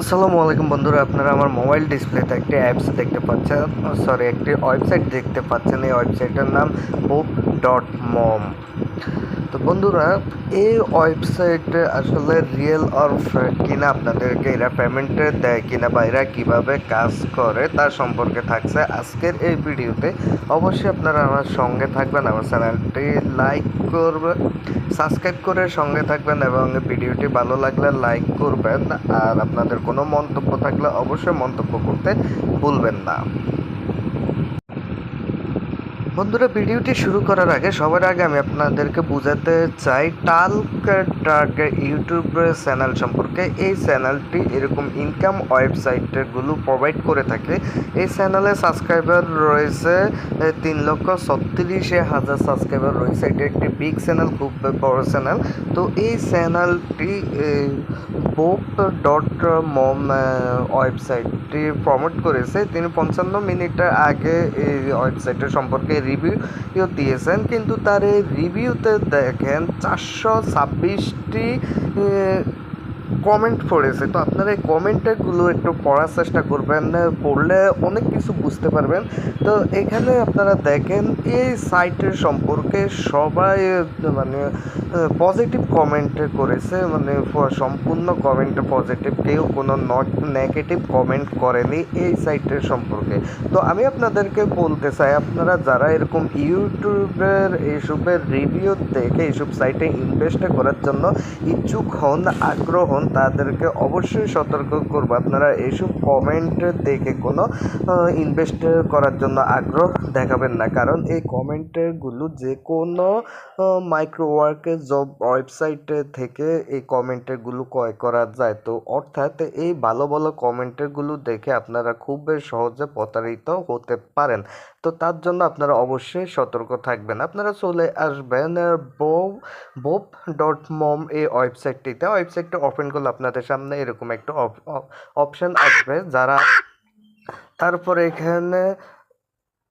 আসসালামু আলাইকুম বন্ধুরা, আপনারা আমার মোবাইল ডিসপ্লেতে একটি অ্যাপস দেখতে পাচ্ছেন। সরি একটি ওয়েবসাইট দেখতে পাচ্ছেন। এই ওয়েবসাইটের নাম বুক ডট মম তো বন্ধুরা, এই ওয়েবসাইটে আসলে রিয়েল অর ফেক কিনা আপনাদেরকে এরা পেমেন্টে দেয় কিনা বা এরা কীভাবে কাজ করে তার সম্পর্কে থাকছে আজকের এই ভিডিওতে। অবশ্যই আপনারা আমার সঙ্গে থাকবেন, আমার চ্যানেলটি লাইক করবেন সাবস্ক্রাইব করে সঙ্গে থাকবেন এবং ভিডিওটি ভালো লাগলে লাইক করবেন। আর আপনাদের কোনো মন্তব্য থাকলে অবশ্যই মন্তব্য করতে ভুলবেন না। বন্ধুরা, ভিডিওটি শুরু করার আগে, সবার আগে আমি আপনাদেরকে বোঝাতে চাই টাল্ক টার্ক ইউটিউব চ্যানেল সম্পর্কে। এই চ্যানেলটি এরকম ইনকাম ওয়েবসাইটগুলো প্রোভাইড করে থাকে এই চ্যানেলে সাবস্ক্রাইবার রয়েছে তিন লক্ষ ছত্রিশ হাজার সাবস্ক্রাইবার রয়েছে। এটি একটি বিগ চ্যানেল খুব বড় চ্যানেল তো এই চ্যানেলটি বোপ ডট মম ওয়েবসাইটটি প্রমোট করেছে। তিনি পঞ্চান্ন মিনিটের আগে এই ওয়েবসাইটের সম্পর্কে রিভিউ দিয়েছেন কিন্তু তার এই রিভিউতে দেখেন চারশো ছাব্বিশটি কমেন্ট করেছে তো আপনারা এই কমেন্টগুলো একটু পড়ার চেষ্টা করবেন, পড়লে অনেক কিছু বুঝতে পারবেন। তো এখানে আপনারা দেখেন, এই সাইটের সম্পর্কে সবাই মানে পজিটিভ কমেন্ট করেছে। মানে সম্পূর্ণ কমেন্ট পজিটিভ কেউ কোনো নেগেটিভ কমেন্ট করেনি এই সাইটের সম্পর্কে। তো আমি আপনাদেরকে বলতে চাই, আপনারা যারা এরকম ইউটিউবের, এইসবের রিভিউ দেখে এইসব সাইটে ইনভেস্ট করার জন্য ইচ্ছুক হন, আগ্রহ হন তাদেরকে অবশ্যই সতর্ক করব। আপনারা এইসব কমেন্ট দেখে কোনো ইনভেস্ট করার জন্য আগ্রহ দেখাবেন না। কারণ এই কমেন্টগুলো যে কোনো মাইক্রো ওয়ার্কের জব ওয়েবসাইট থেকে এই কমেন্টগুলো ক্রয় করা যায়। তো অর্থাৎ এই ভালো ভালো কমেন্টগুলো দেখে আপনারা খুব সহজে প্রতারিত হতে পারেন। তো তার জন্য আপনারা অবশ্যই সতর্ক থাকবেন। আপনারা চলে আসবেন বোব বোপ ডট মম এই ওয়েবসাইটটিতে। ওয়েবসাইটটা ওপেন করলে আপনাদের সামনে এরকম একটা অপশান আসবে। যারা তারপর এখানে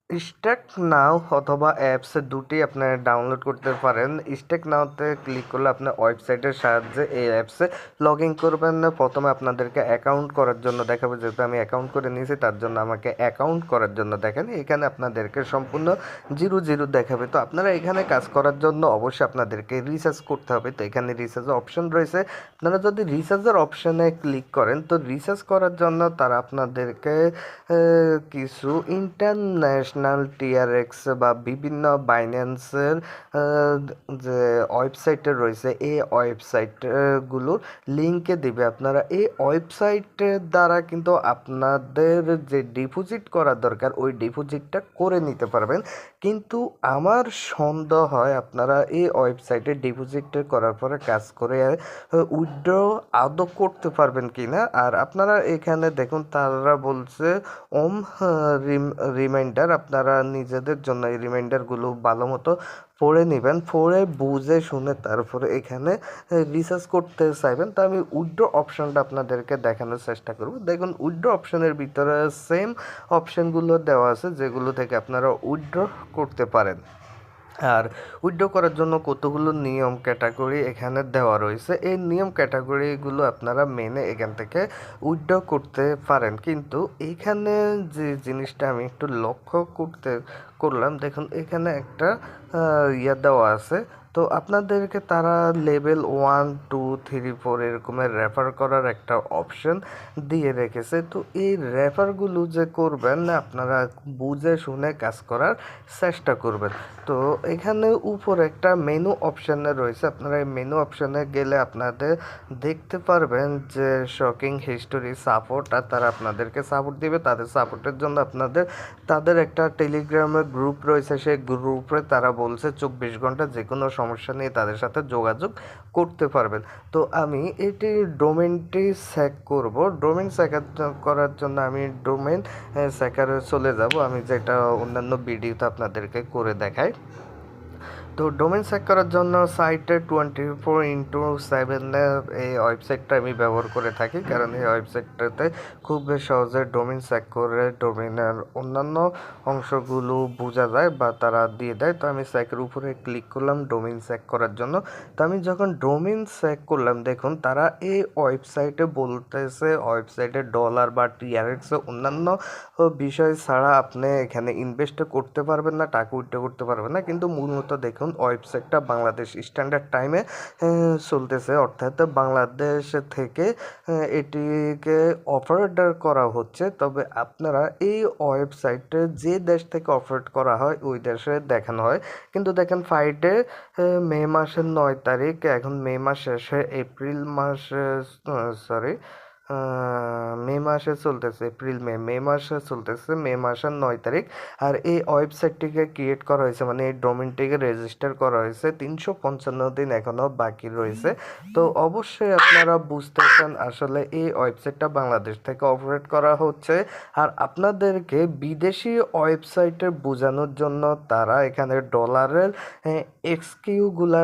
স্টেক নাও অথবা অ্যাপস দুটি আপনারা ডাউনলোড করতে পারেন। স্টেক নাওতে ক্লিক করলে আপনার ওয়েবসাইটের সাহায্যে এই অ্যাপসে লগ ইন করবেন। প্রথমে আপনাদেরকে অ্যাকাউন্ট করার জন্য দেখাবে। যেহেতু আমি অ্যাকাউন্ট করে নিয়েছি, তার জন্য আমাকে অ্যাকাউন্ট করার জন্য দেখেন, এখানে আপনাদেরকে সম্পূর্ণ জিরো জিরো দেখাবে। তো আপনারা এখানে কাজ করার জন্য অবশ্যই আপনাদেরকে রিসার্চ করতে হবে। তো এখানে রিসার্চের অপশন রয়েছে। আপনারা যদি রিসার্চের অপশনে ক্লিক করেন, তো রিসার্চ করার জন্য তারা আপনাদেরকে কিছু ইন্টারন্যাশনাল টিআরএক্স বা বিভিন্ন বাইন্যান্সের যে ওয়েবসাইটে রয়েছে, এই ওয়েবসাইটগুলোর লিঙ্কে দেবে। আপনারা এই ওয়েবসাইটের দ্বারা কিন্তু আপনাদের যে ডিপোজিট করা দরকার, ওই ডিপোজিটটা করে নিতে পারবেন। কিন্তু আমার সন্দেহ হয় আপনারা এই ওয়েবসাইটে ডিপোজিট করার পরে কাজ করে উইথড্র আদৌ করতে পারবেন কি না আর আপনারা এখানে দেখুন, তারা বলছে ওম রিমাইন্ডার আপনারা নিজেদের জন্য এই রিমাইন্ডারগুলো ভালো মতো পড়ে নেবেন, পড়ে বুঝে শুনে তারপরে এখানে রিসার্চ করতে চাইবেন। তো আমি উইড্রো অপশানটা আপনাদেরকে দেখানোর চেষ্টা করব। দেখুন, উইড্রো অপশানের ভিতরে সেম অপশানগুলো দেওয়া আছে, যেগুলো থেকে আপনারা উইড্রো করতে পারেন। আর উইথড্র করার জন্য কতগুলো নিয়ম ক্যাটাগরি এখানে দেওয়া রয়েছে। এই নিয়ম ক্যাটাগরিগুলো আপনারা মেনে এখান থেকে উইথড্র করতে পারেন। কিন্তু এইখানে যে জিনিসটা আমি একটু লক্ষ্য করতে করলাম, দেখুন এখানে একটা ইয়া দেওয়া আছে তো আপনাদেরকে তারা level one, two, three, four এরকমের রেফার করার একটা অপশন দিয়ে রেখেছে। তো এই রেফারগুলো যে করবেন, আপনারা বুঝে শুনে কাজ করার চেষ্টা করবেন। তো এখানে উপরে একটা মেনু অপশানে রয়েছে। আপনারা এই মেনু অপশানে গেলে আপনাদের দেখতে পারবেন যে শকিং হিস্টোরি সাপোর্ট আর তারা আপনাদেরকে সাপোর্ট দিবে। তাদের সাপোর্টের জন্য আপনাদের, তাদের একটা টেলিগ্রামের গ্রুপ রয়েছে। সেই গ্রুপে তারা বলছে, চব্বিশ ঘণ্টা যে কোনো সমস্যা নিয়ে তাদের সাথে যোগাযোগ করতে পারবেন। তো আমি এটি ডোমেনটি স্যাক করব। ডোমেন স্যাকার করার জন্য আমি ডোমেন স্যাকারে চলে যাব। আমি যেটা অন্যান্য ভিডিওতে আপনাদেরকে করে দেখাই। তো ডোমেন চেক করার জন্য সাইটে টোয়েন্টি ফোর ইন্টু সেভেনের এই ওয়েবসাইটটা আমি ব্যবহার করে থাকি। কারণ এই ওয়েবসাইটটাতে খুব সহজে ডোমেন চেক করে ডোমেনের অন্যান্য অংশগুলো বোঝা যায় বা তারা দিয়ে দেয়। তো আমি সেকের উপরে ক্লিক করলাম ডোমেন চেক করার জন্য। তো আমি যখন ডোমেন চেক করলাম, দেখুন তারা এই ওয়েবসাইটে বলতেছে ওয়েবসাইটে ডলার বা টিআরএক্স অন্যান্য বিষয় ছাড়া আপনি এখানে ইনভেস্ট করতে পারবেন না, টাকা উইথড্র করতে পারবেন না। কিন্তু মূলত দেখুন ওয়েবসাইটটা বাংলাদেশ স্ট্যান্ডার্ড টাইমে চলতেছে। অর্থাৎ বাংলাদেশ থেকে এটিকে অপারেটর করা হচ্ছে। তবে আপনারা এই ওয়েবসাইটে যে দেশ থেকে অপারেট করা হয়, ওই দেশে দেখানো হয়। কিন্তু দেখেন ফ্লাইটে মে মাসের নয় তারিখ, এখন মে মাস শেষে, এপ্রিল মাস সরি মে মাসে চলতেছে, এপ্রিল, মে মে মাসে চলতেছে, মে মাসের নয় তারিখ। আর এই ওয়েবসাইটটিকে ক্রিয়েট করা হয়েছে মানে এই ডোমেনটিকে রেজিস্টার করা হয়েছে, তিনশো পঞ্চান্ন দিন এখনও বাকি রয়েছে। তো অবশ্যই আপনারা বুঝতেছেন আসলে এই ওয়েবসাইটটা বাংলাদেশ থেকে অপারেট করা হচ্ছে। আর আপনাদেরকে বিদেশি ওয়েবসাইটে বোঝানোর জন্য তারা এখানে ডলারের এক্সকিউগুলা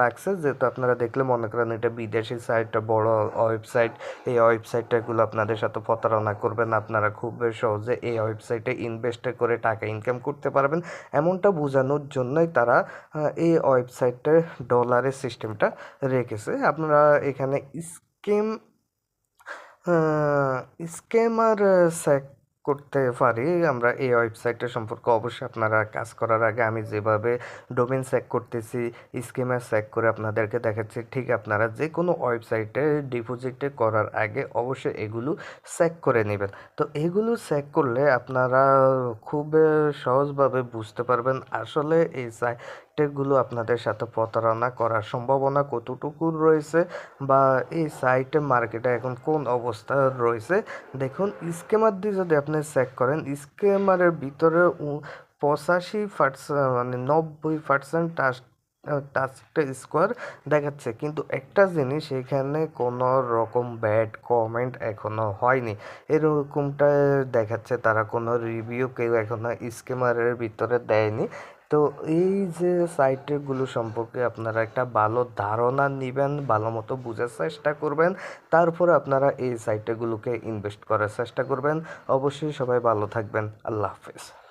রাখছে। যেহেতু আপনারা দেখলে মনে করেন এটা বিদেশি সাইট বড় ওয়েবসাইট, এই ওয়েবসাইটগুলো আপনাদের সাথে প্রতারণা করবেন। আপনারা খুব সহজে এই ওয়েবসাইটে ইনভেস্ট করে টাকা ইনকাম করতে পারবেন। এমনটা বোঝানোর জন্যই তারা এই ওয়েবসাইটে ডলারের সিস্টেমটা রেখেছে। আপনারা এখানে স্কিম স্ক্যামার স্যাক করতে পারি, আমরা এই ওয়েবসাইটের সম্পর্কে অবশ্যই আপনারা কাজ করার আগে আমি যেভাবে ডোমেন চেক করতেছি স্কিমার চেক করে আপনাদেরকে দেখাচ্ছি, ঠিক আপনারা যে কোনো ওয়েবসাইটে ডিপোজিটে করার আগে অবশ্যই এগুলো চেক করে নেবেন। তো এগুলো চেক করলে আপনারা খুব সহজভাবে বুঝতে পারবেন আসলে এই সাইটগুলো আপনাদের সাথে প্রতারণা করার সম্ভাবনা কতটুকু রয়েছে বা এই সাইটে মার্কেটে এখন কোন অবস্থা রয়েছে? দেখুন স্কেমার দিয়ে যদি আপনি চেক করেন স্কেমারের ভিতরে পঁচাশি পার্সেন্ট মানে নব্বই পার্সেন্ট টাচ টাচটা স্কোয়ার দেখাচ্ছে। কিন্তু একটা জিনিস এখানে কোনো রকম ব্যাড কমেন্ট এখনও হয়নি। এরকমটা দেখাচ্ছে, তারা কোনো রিভিউ কেউ এখনও স্কেমারের ভিতরে দেয়নি। তো এই যে সাইটগুলো সম্পর্কে আপনারা একটা ভালো ধারণা নেবেন, ভালো মতো বোঝার চেষ্টা করবেন, তারপরে আপনারা এই সাইটগুলোকে ইনভেস্ট করার চেষ্টা করবেন। অবশ্যই সবাই ভালো থাকবেন। আল্লাহ হাফেজ।